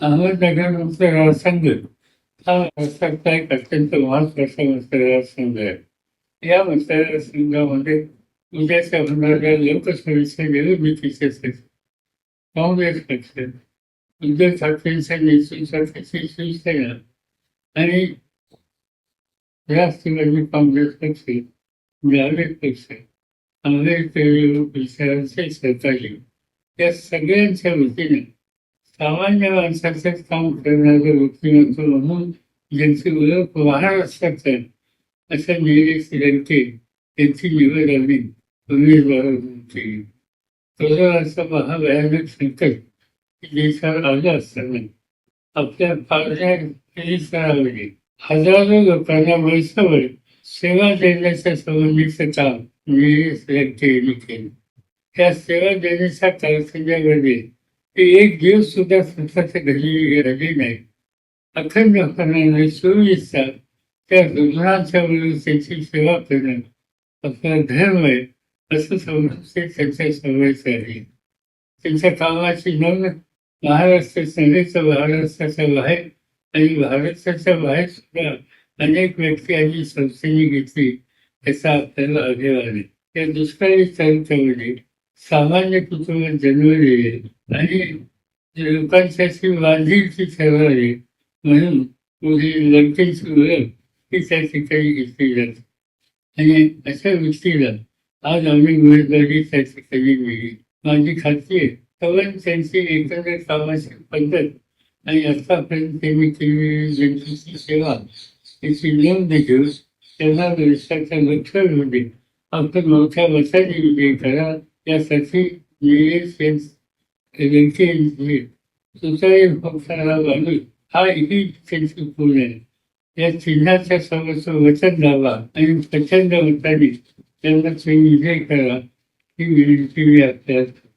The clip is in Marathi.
अहमदनगर मतदारसंघ हा महाराष्ट्राचा एक अत्यंत महत्त्वाचा मतदारसंघ आहे. या मतदारसंघामध्ये उद्याच्या होणाऱ्या लोकसभेच्या निवडणुकीसाठी काँग्रेस पक्ष उद्धव ठाकरेंच्या नेतृत्वासाठी शिवसेना आणि राष्ट्रवादी काँग्रेस पक्ष द्राविड पक्ष आंबेडकर विचारांचे सहकारी. या सगळ्यांच्या वतीने सामान्य माणसाचं काम करणारे व्यक्तिमत्व म्हणून ज्यांची ओळख महाराष्ट्रात आहे अशा निलेश लंके त्यांची निवड आम्ही उमेदवार म्हणून केली असं महाभयानक संकट देशावर आलं असताना आपल्या पारण्या हजारो लोकांना वर्षभर सेवा देण्याच्या संबंधीचं काम निलेश लंके यांनी केलं. त्या सेवा देण्याच्या कारखान्यामध्ये ते एक दिवस सुद्धा स्वतःच्या घरी राहिले नाही. अखंड चोवीस तास त्या रुग्णांच्या वेळी त्यांची सेवा करणं आपला धर्म आहे असं समजते त्यांच्या सवयचं आहे. त्यांच्या कामाची नोंद महाराष्ट्र सेनेचं महाराष्ट्राच्या बाहेर आणि भारताच्या बाहेर सुद्धा अनेक व्यक्ती आणि संस्थेने घेतली याचा आपल्याला अभिमान आहे. या दुष्काळी चरित्रामध्ये सामान्य कुटुंबात जन्मले आणि लोकांच्याशी बांधीलची ठरवले म्हणून मुली लंकेची ओळख ही त्या ठिकाणी घेतली जाते. आणि अशा व्यक्तीला आज आम्ही उमेदवारी त्या ठिकाणी मिळली माझी खात्री आहे. पवन त्यांची एकंदर कामाची पद्धत आणि आतापर्यंत त्यांनी केलेली जनतेची सेवा याची नोंद घेऊन त्यांना देशाच्या लक्षामध्ये आपण मोठ्या मताने विजय करा. यासाठी निलेश लंके यांची तुतारी हा ही त्यांची पूर्ण आहे. या चिन्हाच्या समोरच वचन द्यावा आणि प्रचंड मताने त्यांना तुम्ही विजय करा ही विनंती मी आपल्याला